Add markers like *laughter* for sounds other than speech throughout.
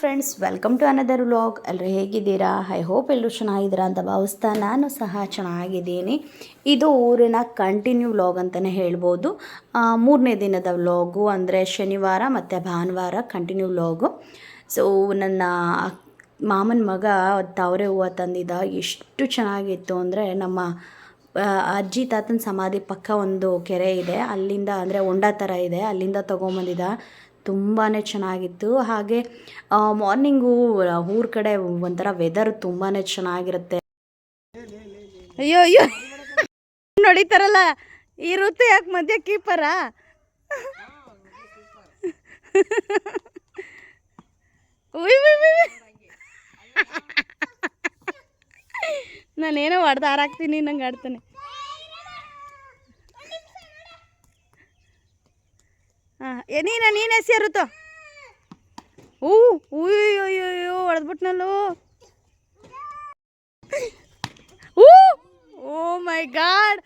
Friends welcome to another vlog ಎಲ್ಲರೂ ಹೇಗಿದ್ದೀರಾ? I hope ಎಲ್ಲರೂ ಚೆನ್ನಾಗಿದ್ದೀರಾ ಅಂತ ಭಾವಿಸ್ತಾ ನಾನು ಸಹ ಚೆನ್ನಾಗಿದ್ದೀನಿ. ಇದು ಊರಿನ ಕಂಟಿನ್ಯೂ ವ್ಲಾಗ್ ಅಂತಲೇ ಹೇಳ್ಬೋದು. ಮೂರನೇ ದಿನದ ವ್ಲಾಗು ಅಂದರೆ ಶನಿವಾರ ಮತ್ತು ಭಾನುವಾರ ಕಂಟಿನ್ಯೂ ವ್ಲಾಗು ಸೊ ನನ್ನ ಮಾಮನ ಮಗ ತಾವರೆ ಹೂವು ತಂದಿದ್ದ. ಎಷ್ಟು ಚೆನ್ನಾಗಿತ್ತು ಅಂದರೆ ನಮ್ಮ ಅಜ್ಜಿ ತಾತನ ಸಮಾಧಿ ಪಕ್ಕ ಒಂದು ಕೆರೆ ಇದೆ. ಅಲ್ಲಿಂದ ಅಂದರೆ ಹೊಂಡ ಥರ ಇದೆ. ಅಲ್ಲಿಂದ ತೊಗೊಂಬಂದಿದ್ದ. ತುಂಬಾ ಚೆನ್ನಾಗಿತ್ತು. ಹಾಗೆ ಮಾರ್ನಿಂಗು ಊರ ಕಡೆ ಒಂಥರ ವೆದರ್ ತುಂಬಾ ಚೆನ್ನಾಗಿರುತ್ತೆ. ಅಯ್ಯೋ ಅಯ್ಯೋ. *laughs* ನೋಡಿತಾರಲ್ಲ? ಈ ಋತು ಯಾಕೆ ಮಧ್ಯ ಕೀಪರ *laughs* *laughs* ನಾನೇನೋ ಹೊಡೆದು ಹಾರಾಕ್ತೀನಿ, ನಂಗೆ ಆಡ್ತಾನೆ ಹಾಂ ನೀನ, ನೀನು ಎಸಿ ಇರುತ್ತೋ ಹೂ ಅಯ್ಯೋ ಹೊಡೆದ್ಬಿಟ್ನಲ್ಲೋ ಹೂ, ಓ ಮೈ ಗಾಡ್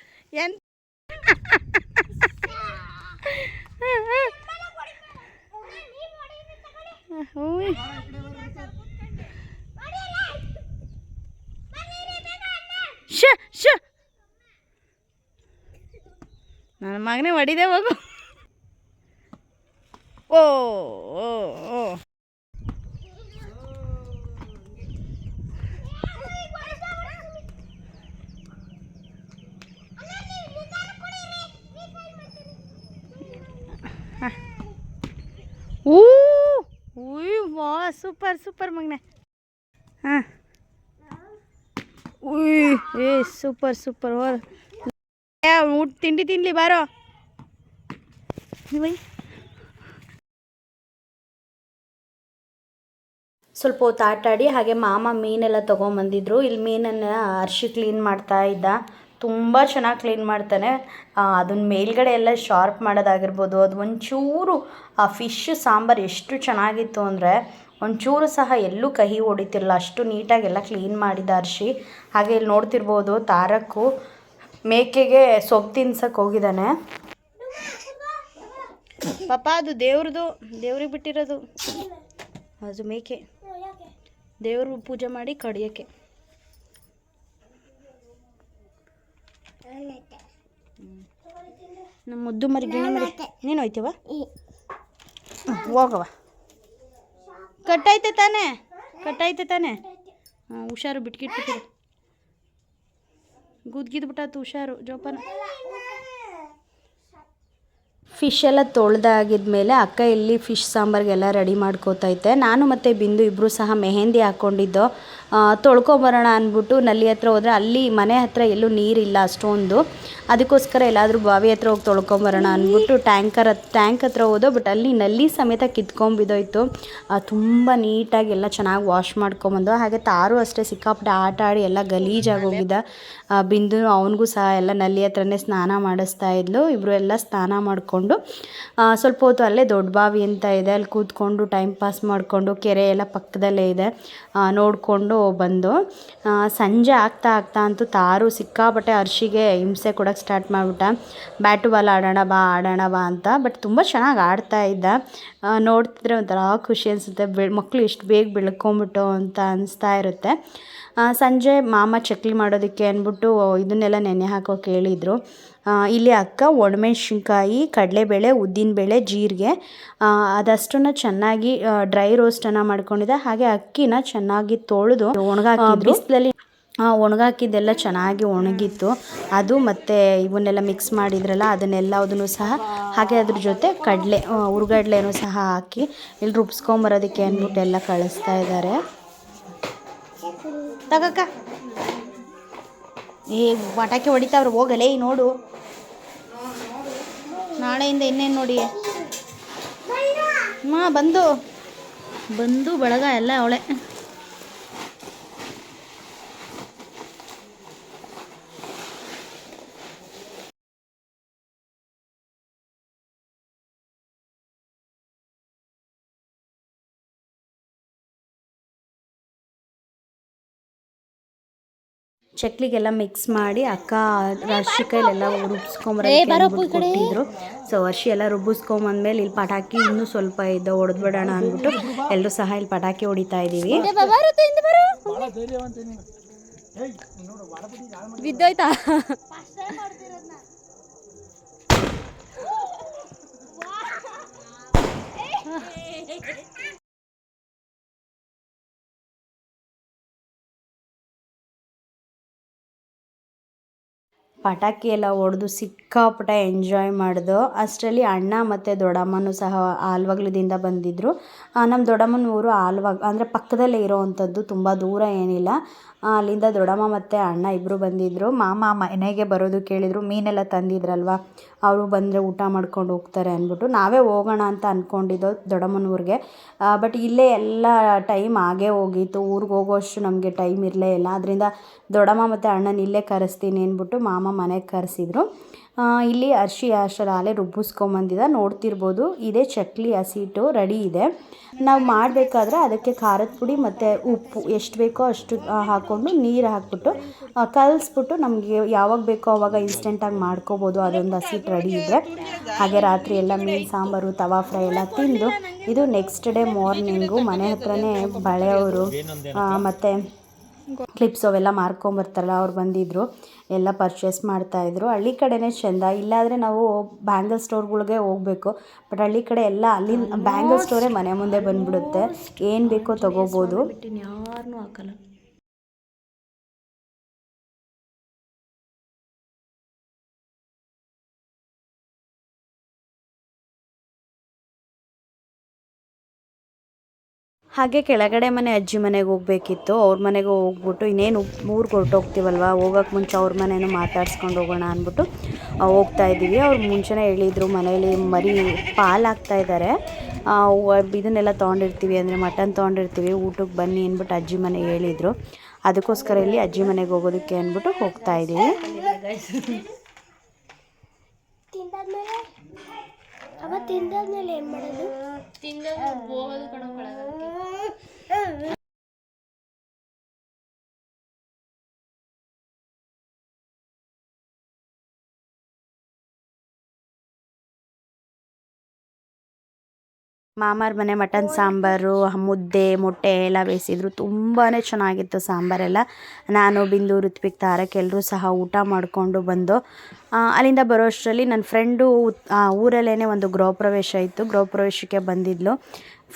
ಶ. ನನ್ನ ಮಗನೇ ಹೊಡಿದೆ ಹೋಗು ಓ ಓ ಓ ಊ ಉಯ್ ವಾ ಸೂಪರ್ ಸೂಪರ್ ಮಗನೆ. ಹಾಂ. ಉಯ್ ಏ ಸೂಪರ್ ಸೂಪರ್ ಓ ಊಟ ತಿಂಡಿ ತಿನ್ಲಿ ಬಾರೋ. ಸ್ವಲ್ಪ ಹೊತ್ತು ಆಟಾಡಿ ಹಾಗೆ ಮಾಮ ಮೀನೆಲ್ಲ ತೊಗೊಂಬಂದಿದ್ರು. ಇಲ್ಲಿ ಮೀನನ್ನು ಅರ್ಶಿ ಕ್ಲೀನ್ ಮಾಡ್ತಾ ಇದ್ದ. ತುಂಬ ಚೆನ್ನಾಗಿ ಕ್ಲೀನ್ ಮಾಡ್ತಾನೆ. ಅದನ್ನ ಮೇಲ್ಗಡೆ ಎಲ್ಲ ಶಾರ್ಪ್ ಮಾಡೋದಾಗಿರ್ಬೋದು. ಅದು ಒಂಚೂರು ಆ ಫಿಶ್ ಸಾಂಬಾರು ಎಷ್ಟು ಚೆನ್ನಾಗಿತ್ತು ಅಂದರೆ ಒಂಚೂರು ಸಹ ಎಲ್ಲೂ ಕಹಿ ಹೊಡಿತಿರಲ್ಲ ಅಷ್ಟು ನೀಟಾಗಿ ಎಲ್ಲ ಕ್ಲೀನ್ ಮಾಡಿದಾರ್ಶಿ ಹಾಗೆ ಇಲ್ಲಿ ನೋಡ್ತಿರ್ಬೋದು ತಾರಕ್ಕು ಮೇಕೆಗೆ ಸೊಪ್ಪು ತಿನ್ಸಕ್ಕೆ ಹೋಗಿದ್ದಾನೆ. ಪಾಪ ಅದು ದೇವ್ರದು ದೇವ್ರಿಗೆ ಬಿಟ್ಟಿರೋದು. ಅದು ಮೇಕೆ. ದೇವ್ರ ಪೂಜೆ ಮಾಡಿ ಕಡಿಯೋಕ್ಕೆ. ನಮ್ಮ ಮುದ್ದು ಮರಿ ಗಿಣಿ ಮರಿ ನೀನು ಹೋಯ್ತೀವ? ಹೋಗವ ಕಟ್ಟೈತೆ ತಾನೆ? ಕಟ್ಟೈತೆ ತಾನೆ? ಹಾಂ, ಹುಷಾರು, ಬಿಟ್ಕಿಟ್ಬಿಟ್ಟಿರು. ಗುದ್ಗಿದ್ಬಿಟ್ಟಾತು ಹುಷಾರು, ಜೋಪಾನ. ಫಿಶ್ ಎಲ್ಲ ತೊಳೆದಾಗಿದ್ಮೇಲೆ ಅಕ್ಕ ಇಲ್ಲಿ ಫಿಶ್ ಸಾಂಬಾರ್ಗೆಲ್ಲ ರೆಡಿ ಮಾಡ್ಕೋತೈತೆ. ನಾನು ಮತ್ತು ಬಿಂದು ಇಬ್ಬರು ಸಹ ಮೆಹೆಂದಿ ಹಾಕ್ಕೊಂಡಿದ್ದೋ ತೊಳ್ಕೊಂಬರೋಣ ಅಂದ್ಬಿಟ್ಟು ನಲ್ಲಿ ಹತ್ರ ಹೋದರೆ ಅಲ್ಲಿ ಮನೆ ಹತ್ರ ಎಲ್ಲೂ ನೀರಿಲ್ಲ ಅಷ್ಟೊಂದು. ಅದಕ್ಕೋಸ್ಕರ ಎಲ್ಲಾದರೂ ಬಾವಿ ಹತ್ರ ಹೋಗಿ ತೊಳ್ಕೊಂಬರೋಣ ಅಂದ್ಬಿಟ್ಟು ಟ್ಯಾಂಕರ್ ಟ್ಯಾಂಕ್ ಹತ್ರ ಹೋದೋ ಬಟ್ ಅಲ್ಲಿ ನಲ್ಲಿ ಸಮೇತ ಕಿತ್ಕೊಂಬಿದ್ದೋಯ್ತು ತುಂಬ ನೀಟಾಗಿ ಎಲ್ಲ ಚೆನ್ನಾಗಿ ವಾಶ್ ಮಾಡ್ಕೊಂಬಂದು ಹಾಗೆ ತಾರು ಅಷ್ಟೇ ಸಿಕ್ಕಾಪಟ್ಟೆ ಆಟ ಆಡಿ ಎಲ್ಲ ಗಲೀಜಾಗಿ ಹೋಗಿದ್ದ. ಬಿಂದು ಅವನಿಗೂ ಸಹ ಎಲ್ಲ ನಲ್ಲಿ ಹತ್ರನೇ ಸ್ನಾನ ಮಾಡಿಸ್ತಾ ಇದ್ಲು. ಇಬ್ಬರು ಎಲ್ಲ ಸ್ನಾನ ಮಾಡಿಕೊಂಡು ಸ್ವಲ್ಪ ಹೊತ್ತು ಅಲ್ಲೇ ದೊಡ್ಡ ಬಾವಿ ಅಂತ ಇದೆ. ಅಲ್ಲಿ ಕೂತ್ಕೊಂಡು ಟೈಮ್ ಪಾಸ್ ಮಾಡಿಕೊಂಡು ಕೆರೆ ಎಲ್ಲ ಪಕ್ಕದಲ್ಲೇ ಇದೆ. ನೋಡಿಕೊಂಡು ಬಂದು ಸಂಜೆ ಆಗ್ತಾ ಆಗ್ತಾ ಅಂತೂ ತಾರು ಸಿಕ್ಕಾಪಟ್ಟೆ ಅರ್ಶಿಗೆ ಹಿಂಸೆ ಕೊಡೋಕ್ಕೆ ಸ್ಟಾರ್ಟ್ ಮಾಡಿಬಿಟ್ಟ. ಬ್ಯಾಟು ಬಾಲ್ ಆಡೋಣ ಬಾ ಆಡೋಣ ಬಾ ಅಂತ. ಬಟ್ ತುಂಬ ಚೆನ್ನಾಗಿ ಆಡ್ತಾ ಇದ್ದ. ನೋಡ್ತಿದ್ರೆ ಒಂಥರ ಖುಷಿ ಅನಿಸುತ್ತೆ. ಬೆಳ್ ಮಕ್ಕಳು ಎಷ್ಟು ಬೇಗ ಬೆಳ್ಕೊಂಬಿಟ್ಟು ಅಂತ ಅನಿಸ್ತಾ ಇರುತ್ತೆ. ಸಂಜೆ ಮಾಮ ಚಕ್ಲಿ ಮಾಡೋದಕ್ಕೆ ಅಂದ್ಬಿಟ್ಟು ಇದನ್ನೆಲ್ಲ ನೆನೆ ಹಾಕೋಕೆ ಹೇಳಿದರು. ಇಲ್ಲಿ ಅಕ್ಕ ಒಣಮೆಣ್ಸಿನ್ಕಾಯಿ ಕಡಲೆಬೇಳೆ ಉದ್ದಿನಬೇಳೆ ಜೀರಿಗೆ. ಅದಷ್ಟನ್ನು ಚೆನ್ನಾಗಿ ಡ್ರೈ ರೋಸ್ಟನ್ನು ಮಾಡ್ಕೊಂಡಿದ್ದೆ. ಹಾಗೆ ಅಕ್ಕಿನ ಚೆನ್ನಾಗಿ ತೊಳೆದು ಒಣಗಾಕಿದ್ರು. ಬಿಸಿಲಲ್ಲಿ ಒಣಗಾಕಿದ್ದೆಲ್ಲ ಚೆನ್ನಾಗಿ ಒಣಗಿತ್ತು. ಅದು ಮತ್ತು ಇವನ್ನೆಲ್ಲ ಮಿಕ್ಸ್ ಮಾಡಿದ್ರಲ್ಲ ಅದನ್ನೆಲ್ಲ ಅದನ್ನು ಸಹ ಹಾಗೆ ಅದ್ರ ಜೊತೆ ಕಡಲೆ ಹುರ್ಗಡ್ಲೆನೂ ಸಹ ಹಾಕಿ ಇಲ್ಲಿ ರುಬ್ಸ್ಕೊಂಬರೋದಕ್ಕೆ ಅಂದ್ಬಿಟ್ಟು ಎಲ್ಲ ಕಳಿಸ್ತಾ ಇದ್ದಾರೆ. ತಗಕ್ಕ ಏ ಪಟಾಕಿ ಹೊಡಿತಾವ್ರೆ ಹೋಗಲೇ ನೋಡು. ನಾಳೆಯಿಂದ ಇನ್ನೇನು ನೋಡಿ? ಮಾ ಬಂದು. ಬಂದು ಬಳಗ ಎಲ್ಲ ಅವಳೆ. ಚಕ್ಲಿಗೆಲ್ಲ ಮಿಕ್ಸ್ ಮಾಡಿ ಅಕ್ಕ ರಾಶಿ ಕೈಲೆಲ್ಲ ಸೊ ವರ್ಷಿ ಎಲ್ಲ ರುಬ್ಬಿಸ್ಕೊಂಬಂದ್ಮೇಲೆ ಇಲ್ಲಿ ಪಟಾಕಿ ಇನ್ನೂ ಸ್ವಲ್ಪ ಇದ್ದ ಹೊಡೆದ್ಬಿಡೋಣ ಅಂದ್ಬಿಟ್ಟು ಎಲ್ಲರೂ ಸಹ ಇಲ್ಲಿ ಪಟಾಕಿ ಹೊಡಿತಾ ಇದ್ದೀವಿ ಬಿದ್ದೋಯ್ತಾ? ಪಟಾಕಿ ಎಲ್ಲ ಹೊಡೆದು ಸಿಕ್ಕಾಪಟ್ಟೆ ಎಂಜಾಯ್ ಮಾಡಿದೋ. ಅಷ್ಟರಲ್ಲಿ ಅಣ್ಣ ಮತ್ತು ದೊಡ್ಡಮ್ಮನೂ ಸಹ ಆಲ್ವಾಗ್ಲದಿಂದ ಬಂದಿದ್ದರು ನಮ್ಮ ದೊಡ್ಡಮ್ಮನ ಊರು ಆಲ್ವಾಗ್ ಅಂದರೆ ಪಕ್ಕದಲ್ಲೇ ಇರೋವಂಥದ್ದು, ತುಂಬ ದೂರ ಏನಿಲ್ಲ. ಅಲ್ಲಿಂದ ದೊಡ್ಡಮ್ಮ ಮತ್ತು ಅಣ್ಣ ಇಬ್ಬರು ಬಂದಿದ್ದರು ಮಾಮ, ಮನೆಗೆ ಬರೋದು ಕೇಳಿದರು. ಮೀನೆಲ್ಲ ತಂದಿದ್ರಲ್ವ? ಅವರು ಬಂದರೆ ಊಟ ಮಾಡ್ಕೊಂಡು ಹೋಗ್ತಾರೆ ಅಂದ್ಬಿಟ್ಟು. ನಾವೇ ಹೋಗೋಣ ಅಂತ ಅಂದ್ಕೊಂಡಿದ್ದೋ ದೊಡ್ಡಮ್ಮನ ಊರಿಗೆ. ಬಟ್ ಇಲ್ಲೇ ಎಲ್ಲ ಟೈಮ್ ಆಗೇ ಹೋಗಿತ್ತು. ಊರಿಗೆ ಹೋಗೋಷ್ಟು ನಮಗೆ ಟೈಮ್ ಇರಲೇ ಇಲ್ಲ. ಅದರಿಂದ ದೊಡ್ಡಮ್ಮ ಮತ್ತು ಅಣ್ಣನ ಇಲ್ಲೇ ಕರೆಸ್ತೀನಿ ಅಂದ್ಬಿಟ್ಟು ಮಾಮ ಮನೆಗೆ ಕರೆಸಿದ್ರು. ಇಲ್ಲಿ ಅರ್ಶಿ ಅಷ್ಟರಲ್ಲಿ ರುಬ್ಬಿಸ್ಕೊಂಬಂದಿದ್ದ ನೋಡ್ತಿರ್ಬೋದು, ಇದೇ ಚಕ್ಲಿ, ಹಸಿಟ್ಟು, ರೆಡಿ ಇದೆ. ನಾವು ಮಾಡಬೇಕಾದ್ರೆ ಅದಕ್ಕೆ ಖಾರದ ಪುಡಿ ಮತ್ತು ಉಪ್ಪು, ಎಷ್ಟು ಬೇಕೋ ಅಷ್ಟು ಹಾಕ್ಕೊಂಡು ನೀರು ಹಾಕ್ಬಿಟ್ಟು ಕಲಸ್ಬಿಟ್ಟು ನಮಗೆ ಯಾವಾಗ ಬೇಕೋ ಆವಾಗ ಇನ್ಸ್ಟೆಂಟಾಗಿ ಮಾಡ್ಕೋಬೋದು. ಅದೊಂದು ಹಸಿಟ್ಟು ರೆಡಿ ಇದೆ. ಹಾಗೆ ರಾತ್ರಿ ಎಲ್ಲ ಮೀನು, ಸಾಂಬಾರು, ತವಾ ಫ್ರೈ ಎಲ್ಲ ತಿಂದು, ಇದು ನೆಕ್ಸ್ಟ್ ಡೇ ಮಾರ್ನಿಂಗು ಮನೆ ಹತ್ರನೇ ಬಳೆಯವರು ಮತ್ತು ಕ್ಲಿಪ್ಸ್ ಅವೆಲ್ಲ ಮಾರ್ಕೊಂಬರ್ತಾರಲ್ಲ, ಅವ್ರು ಬಂದಿದ್ದರು ಎಲ್ಲ ಪರ್ಚೇಸ್ ಮಾಡ್ತಾಯಿದ್ರು ಹಳ್ಳಿ ಕಡೆನೇ ಚೆಂದ. ಇಲ್ಲಾದರೆ ನಾವು ಬ್ಯಾಂಗಲ್ ಸ್ಟೋರ್ಗಳಿಗೆ ಹೋಗಬೇಕು. ಬಟ್ ಹಳ್ಳಿ ಕಡೆ ಎಲ್ಲ ಅಲ್ಲಿ ಬ್ಯಾಂಗಲ್ ಸ್ಟೋರೇ ಮನೆ ಮುಂದೆ ಬಂದ್ಬಿಡುತ್ತೆ. ಏನು ಬೇಕೋ ತೊಗೋಬೋದು. ಯಾರನ್ನೂ ಹಾಕಲ್ಲ. ಹಾಗೆ ಕೆಳಗಡೆ ಮನೆ ಅಜ್ಜಿ ಮನೆಗೆ ಹೋಗ್ಬೇಕಿತ್ತು. ಅವ್ರ ಮನೆಗೆ ಹೋಗ್ಬಿಟ್ಟು ಇನ್ನೇನು ಊರಿಗೆ ಹೊರಟೋಗ್ತೀವಲ್ವ ಹೋಗೋಕೆ ಮುಂಚೆ ಅವ್ರ ಮನೇನು ಮಾತಾಡ್ಸ್ಕೊಂಡು ಹೋಗೋಣ ಅಂದ್ಬಿಟ್ಟು ಹೋಗ್ತಾ ಇದ್ದೀವಿ. ಅವ್ರು ಮುಂಚೆನೇ ಹೇಳಿದರು ಮನೇಲಿ ಮರಿ ಪಾಲು ಹಾಕ್ತಾ ಇದ್ದಾರೆ ಇದನ್ನೆಲ್ಲ ತೊಗೊಂಡಿರ್ತೀವಿ ಅಂದರೆ ಮಟನ್ ತೊಗೊಂಡಿರ್ತೀವಿ ಊಟಕ್ಕೆ ಬನ್ನಿ ಅಂದ್ಬಿಟ್ಟು ಅಜ್ಜಿ ಮನೆಗೆ ಹೇಳಿದರು. ಅದಕ್ಕೋಸ್ಕರ ಇಲ್ಲಿ ಅಜ್ಜಿ ಮನೆಗೆ ಹೋಗೋದಕ್ಕೆ ಅಂದ್ಬಿಟ್ಟು ಹೋಗ್ತಾ ಇದ್ದೀವಿ. ತಿಂದಾದ್ಮೇಲೆ? ಏನು ಮಾಡೋದು? ಏನ್ ಮಾಡೋದು ಮಾಮಾರ ಮನೆ ಮಟನ್ ಸಾಂಬಾರು, ಮುದ್ದೆ, ಮೊಟ್ಟೆ ಎಲ್ಲ ಬೇಯಿಸಿದ್ರು. ತುಂಬಾ ಚೆನ್ನಾಗಿತ್ತು ಸಾಂಬಾರೆಲ್ಲ. ನಾನು ಬಿಂದು ಋತ್ವಿಕ್ ತಾರಕ್ ಎಲ್ಲರೂ ಸಹ ಊಟ ಮಾಡಿಕೊಂಡು ಬಂದು ಅಲ್ಲಿಂದ ಬರೋ ಅಷ್ಟರಲ್ಲಿ ನನ್ನ ಫ್ರೆಂಡು ಊರಲ್ಲೇ ಒಂದು ಗೃಹಪ್ರವೇಶ ಇತ್ತು. ಗೃಹಪ್ರವೇಶಕ್ಕೆ ಬಂದಿದ್ಲು.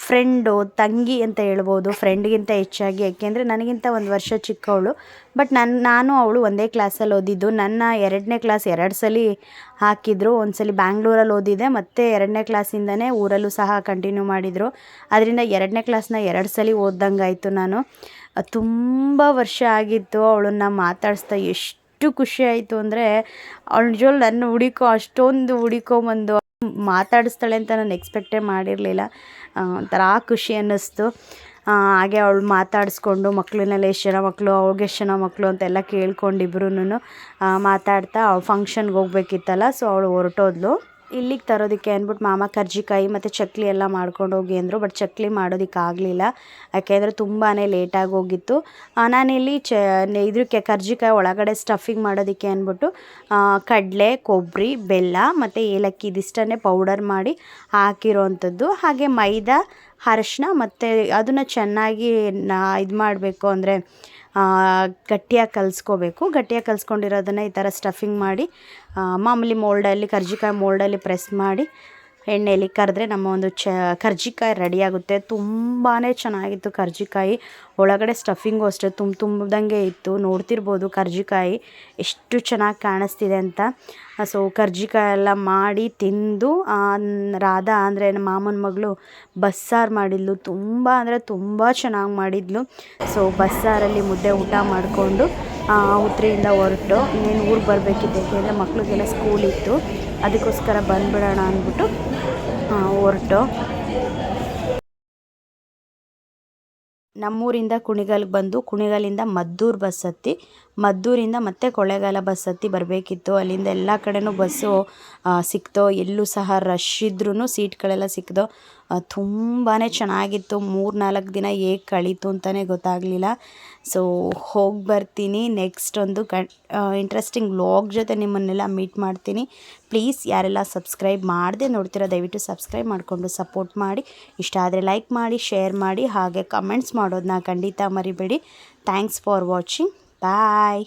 ಫ್ರೆಂಡು ತಂಗಿ ಅಂತ ಹೇಳ್ಬೋದು ಫ್ರೆಂಡ್ಗಿಂತ ಹೆಚ್ಚಾಗಿ. ಯಾಕೆಂದರೆ ನನಗಿಂತ ಒಂದು ವರ್ಷ ಚಿಕ್ಕವಳು. ಬಟ್ ನನ್ನ ನಾನು ಅವಳು ಒಂದೇ ಕ್ಲಾಸಲ್ಲಿ ಓದಿದ್ದು. ನನ್ನ ಎರಡನೇ ಕ್ಲಾಸ್ ಎರಡು ಸಲ ಹಾಕಿದ್ರು. ಒಂದು ಸಲ ಬ್ಯಾಂಗ್ಳೂರಲ್ಲಿ ಓದಿದೆ. ಮತ್ತು ಎರಡನೇ ಕ್ಲಾಸಿಂದನೇ ಊರಲ್ಲೂ ಸಹ ಕಂಟಿನ್ಯೂ ಮಾಡಿದರು. ಅದರಿಂದ ಎರಡನೇ ಕ್ಲಾಸ್ನ ಎರಡು ಸಲ ಓದ್ದಂಗಾಯಿತು ನಾನು. ತುಂಬ ವರ್ಷ ಆಗಿತ್ತು ಅವಳನ್ನ ಮಾತಾಡಿಸ್ತಾ. ಎಷ್ಟು ಖುಷಿ ಆಯಿತು ಅಂದರೆ, ಅವಳ ನಿಜವಾಗ್ಲೂ ನನ್ನ ಹುಡುಕೋ, ಅಷ್ಟೊಂದು ಹುಡುಕೊಂಬಂದು ಮಾತಾಡಿಸ್ತಾಳೆ ಅಂತ ನಾನು ಎಕ್ಸ್ಪೆಕ್ಟೇ ಮಾಡಿರಲಿಲ್ಲ. ಒಂಥರ ಖುಷಿ ಅನ್ನಿಸ್ತು. ಹಾಗೆ ಅವಳು ಮಾತಾಡಿಸ್ಕೊಂಡು ಮಕ್ಕಳನ್ನೆಲ್ಲ ಎಷ್ಟು ಜನ ಮಕ್ಕಳು ಅವ್ಳಿಗೆ ಎಷ್ಟು ಜನ ಮಕ್ಕಳು ಅಂತೆಲ್ಲ ಕೇಳ್ಕೊಂಡು ಮಾತಾಡ್ತಾ ಅವ್ಳು ಫಂಕ್ಷನ್ಗೆ ಹೋಗ್ಬೇಕಿತ್ತಲ್ಲ ಸೊ ಅವಳು ಹೊರಟೋದ್ಲು. ಇಲ್ಲಿಗೆ ತರೋದಕ್ಕೆ ಅಂದ್ಬಿಟ್ಟು ಮಾಮ ಕರ್ಜಿಕಾಯಿ ಮತ್ತು ಚಕ್ಲಿ ಎಲ್ಲ ಮಾಡ್ಕೊಂಡು ಹೋಗಿ ಅಂದರು ಬಟ್ ಚಕ್ಲಿ ಮಾಡೋದಕ್ಕೆ ಆಗಲಿಲ್ಲ. ಯಾಕೆಂದರೆ ತುಂಬಾ ಲೇಟಾಗಿ ಹೋಗಿತ್ತು. ನಾನಿಲ್ಲಿ ಚ ಇದಕ್ಕೆ ಕರ್ಜಿಕಾಯಿ ಒಳಗಡೆ ಸ್ಟಫಿಂಗ್ ಮಾಡೋದಕ್ಕೆ ಅಂದ್ಬಿಟ್ಟು ಕಡಲೆ ಕೊಬ್ಬರಿ ಬೆಲ್ಲ ಮತ್ತು ಏಲಕ್ಕಿ ಇದಿಷ್ಟನ್ನೇ ಪೌಡರ್ ಮಾಡಿ ಹಾಕಿರೋವಂಥದ್ದು ಹಾಗೆ ಮೈದಾ, ಅರಶಿನ ಮತ್ತು ಅದನ್ನು ಚೆನ್ನಾಗಿ ನಾ, ಇದು ಮಾಡಬೇಕು ಅಂದರೆ ಗಟ್ಟಿಯಾಗಿ ಕಲಿಸ್ಕೋಬೇಕು. ಗಟ್ಟಿಯಾಗಿ ಕಲಿಸ್ಕೊಂಡಿರೋದನ್ನು ಈ ಥರ ಸ್ಟಫಿಂಗ್ ಮಾಡಿ ಮಾಮೂಲಿ ಮೋಲ್ಡಲ್ಲಿ ಕರ್ಜಿಕಾಯಿ ಮೋಲ್ಡಲ್ಲಿ ಪ್ರೆಸ್ ಮಾಡಿ ಎಣ್ಣೆಯಲ್ಲಿ ಕರೆದ್ರೆ ನಮ್ಮ ಒಂದು ಚ, ಕರ್ಜಿಕಾಯಿ ರೆಡಿಯಾಗುತ್ತೆ ತುಂಬಾ ಚೆನ್ನಾಗಿತ್ತು ಕರ್ಜಿಕಾಯಿ. ಒಳಗಡೆ ಸ್ಟಫಿಂಗು ಅಷ್ಟೇ ತುಂಬ ತುಂಬ್ದಂಗೆ ಇತ್ತು. ನೋಡ್ತಿರ್ಬೋದು ಕರ್ಜಿಕಾಯಿ ಎಷ್ಟು ಚೆನ್ನಾಗಿ ಕಾಣಿಸ್ತಿದೆ ಅಂತ. ಸೊ ಕರ್ಜಿಕಾಯಿ ಎಲ್ಲ ಮಾಡಿ ತಿಂದು ರಾಧಾ ಅಂದರೆ ನಮ್ಮ ಮಾಮನ ಮಗಳು ಬಸ್ಸಾರು ಮಾಡಿದ್ಲು. ತುಂಬ ಅಂದರೆ ತುಂಬ ಚೆನ್ನಾಗಿ ಮಾಡಿದ್ಲು. ಸೊ ಬಸ್ಸಾರಲ್ಲಿ ಮುದ್ದೆ ಊಟ ಮಾಡಿಕೊಂಡು ಉತ್ರಿಯಿಂದ ಹೊರಟು ಇನ್ನೇನು ಊರಿಗೆ ಬರಬೇಕಿತ್ತು ಯಾಕೆಂದರೆ ಮಕ್ಳಿಗೆಲ್ಲ ಸ್ಕೂಲ್ ಇತ್ತು. ಅದಕ್ಕೋಸ್ಕರ ಬಂದ್ಬಿಡೋಣ ಅಂದ್ಬಿಟ್ಟು ಹೊರಟು. ನಮ್ಮೂರಿಂದ ಕುಣಿಗಲ್ಗೆ ಬಂದು ಕುಣಿಗಲಿಂದ ಮದ್ದೂರು ಬಸ್ ಹತ್ತಿ, ಮದ್ದೂರಿಂದ ಮತ್ತೆ ಕೊಳೆಗಾಲ ಬಸ್ ಹತ್ತಿ ಬರಬೇಕಿತ್ತು. ಅಲ್ಲಿಂದ ಎಲ್ಲ ಕಡೆನೂ ಬಸ್ಸು ಸಿಕ್ತೋ, ಎಲ್ಲೂ ಸಹ ರಶ್ ಇದ್ರೂ ಸೀಟ್ಗಳೆಲ್ಲ ಸಿಕ್ದೋ ತುಂಬಾ ಚೆನ್ನಾಗಿತ್ತು. ಮೂರು ನಾಲ್ಕು ದಿನ ಹೇಗೆ ಕಳೀತು ಅಂತಲೇ ಗೊತ್ತಾಗಲಿಲ್ಲ. ಸೊ ಹೋಗಿ ಬರ್ತೀನಿ. ನೆಕ್ಸ್ಟ್ ಒಂದು ಕ ಇಂಟ್ರೆಸ್ಟಿಂಗ್ ವ್ಲಾಗ್ ಜೊತೆ ನಿಮ್ಮನ್ನೆಲ್ಲ ಮೀಟ್ ಮಾಡ್ತೀನಿ. ಪ್ಲೀಸ್ ಯಾರೆಲ್ಲ ಸಬ್ಸ್ಕ್ರೈಬ್ ಮಾಡದೆ ನೋಡ್ತೀರಾ, ದಯವಿಟ್ಟು ಸಬ್ಸ್ಕ್ರೈಬ್ ಮಾಡಿಕೊಂಡು ಸಪೋರ್ಟ್ ಮಾಡಿ. ಇಷ್ಟ ಆದರೆ ಲೈಕ್ ಮಾಡಿ ಶೇರ್ ಮಾಡಿ, ಹಾಗೆ ಕಮೆಂಟ್ಸ್ ಮಾಡೋದನ್ನ ಖಂಡಿತ ಮರಿಬೇಡಿ. Thanks for watching bye